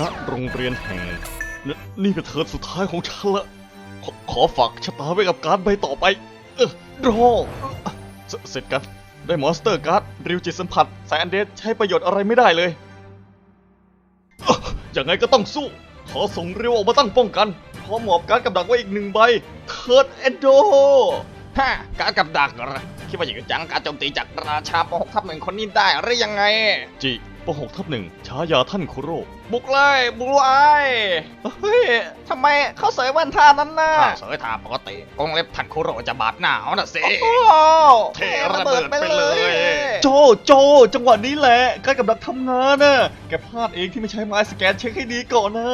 ณโรงเรียนแห่งนนี่เป็นเทิร์นสุดท้ายของฉันละขอขอฝากชะตาไว้กับการดใบต่อไป เออรอเสเสร็จกันได้มอนสเตอร์การ์ดริวจิตสัมผัสสายอันเดสใช้ประโยชน์อะไรไม่ได้เลยเอ้อยังไงก็ต้องสู้ ขอส่งริวออกมาตั้งป้องกัน พร้อมหมอบการดกับดักไว้อีกหนึ่งใบ เทิร์นเอนโดฮะการกับดักเหรอคิดว่าอย่างจังการโจมตีจากราชาปหกทับหนึ่งคนนี้ได้หรือยังไง จิ ปหกทับหนึ่งฉายาท่านคุโร่บุกเลยบุกไอ้เฮ้ยทำไมเขาเสยแว่นท่านั้นน่ะเสยท่าปกติกงเล็บทันคุโรจะบาดหน้าเอาน่ะสิเทระเบิดไปเลย โจ จังหวะนี้แหละการดกับดักทำงานน่ะแกพลาดเองที่ไม่ใช้ไม้สแกนเช็คให้ดีก่อนนะ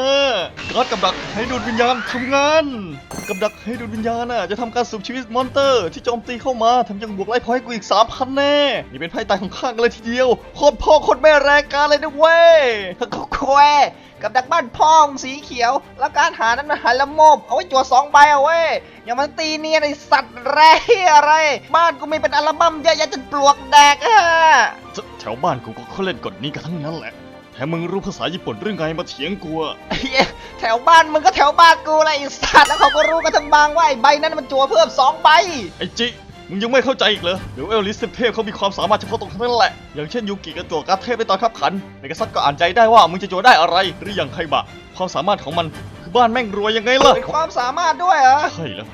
การดกับดักให้ดูดวิญญาณทำงาน กับดักให้ดูดวิญญาณน่ะจะทำการสูบชีวิตมอนเตอร์ ที่โจมตีเข้ามาทำยังบวกไล่พอยต์กูอีกสามพันแน่นี่เป็นไพ่ตายของข้างเลยทีเดียวโคตรพ่อโคตรแม่แรงการเลยนะเว้ยเขาแคว กับดักบ้านพ่องสีเขียว แล้วการหานั้นมันหาละโมบ เอาไว้จั่วสองใบเอาเว้ยอย่ามันตีเนียนไอสัตว์แร่อะไร บ้านกูมีเป็นอัลบั้มเยอะแยะจนปลวกแดกอะแถวบ้านกูก็เขาเล่นกฎนี้กันทั้งนั้นแหละแถมมึงรู้ภาษาญี่ปุ่นเรื่องไงมาเถียงกูอะไอ้เหี้ยแถวบ้านมึงก็แถวบ้านกูเลยไอสัตว์แล้วเขาก็รู้กันทั้งบางว่าไอใบนั้นมันจั่วเพิ่มสองใบไอจิ มึงยังไม่เข้าใจอีกเหรอเดี๋ยวเอลลิสเทพเขามีความสามารถเฉพาะตรงนั้นแหละ อย่างเช่นยูกิกับตัวการดเทพในตอนขับขันเมกาซัตก็อ่านใจได้ว่ามึงจะโจได้อะไรหรืออย่างไคบะ ความสามารถของมันคือบ้านแม่งรวยยังไงล่ะเป็นความสามารถด้วยเหรอใช่แล้ว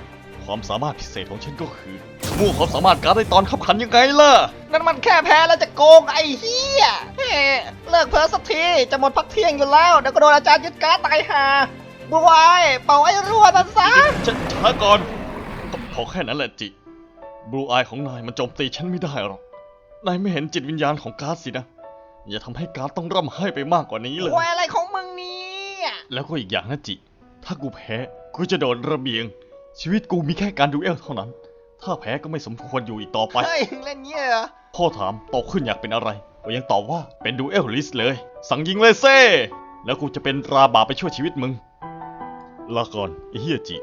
ความสามารถพิเศษของฉันก็คือมู่ความสามารถการดในตอนขับขันยังไงล่ะ นั่นมันแค่แพ้แล้วจะโกงไอ้เหี้ยเฮ้เลิกเพ้อสักทีจะหมดพักเที่ยงอยู่แล้วเดี๋ยวก็โดนอาจารย์ยึดการ์ดตายห่าบวายเป่าไอ้รั่วนั่นซะฉันช้าก่อนก็พอแค่นั้นแหละจิ บลูอายของนายมันโจมตีฉันไม่ได้หรอก นายไม่เห็นจิตวิญญาณของการ์ดสินะ อย่าทำให้การ์ดต้องร่ำไห้ไปมากกว่านี้เลย โวยอะไรของมึงเนี่ยแล้วก็อีกอย่างนะจิ ถ้ากูแพ้กูจะโดนระเบียง ชีวิตกูมีแค่การดูเอลเท่านั้น ถ้าแพ้ก็ไม่สมควรอยู่อีกต่อไป เฮ้ยมึงเล่นเงี้ยเหรอ พ่อถามโตขึ้นอยากเป็นอะไรกูยังตอบว่าเป็นดูเอลลิสเลย สั่งยิงเลยเซ่แล้วกูจะเป็นตราบาปไปช่วยชีวิตมึลาก่อนไอ้เฮียจิ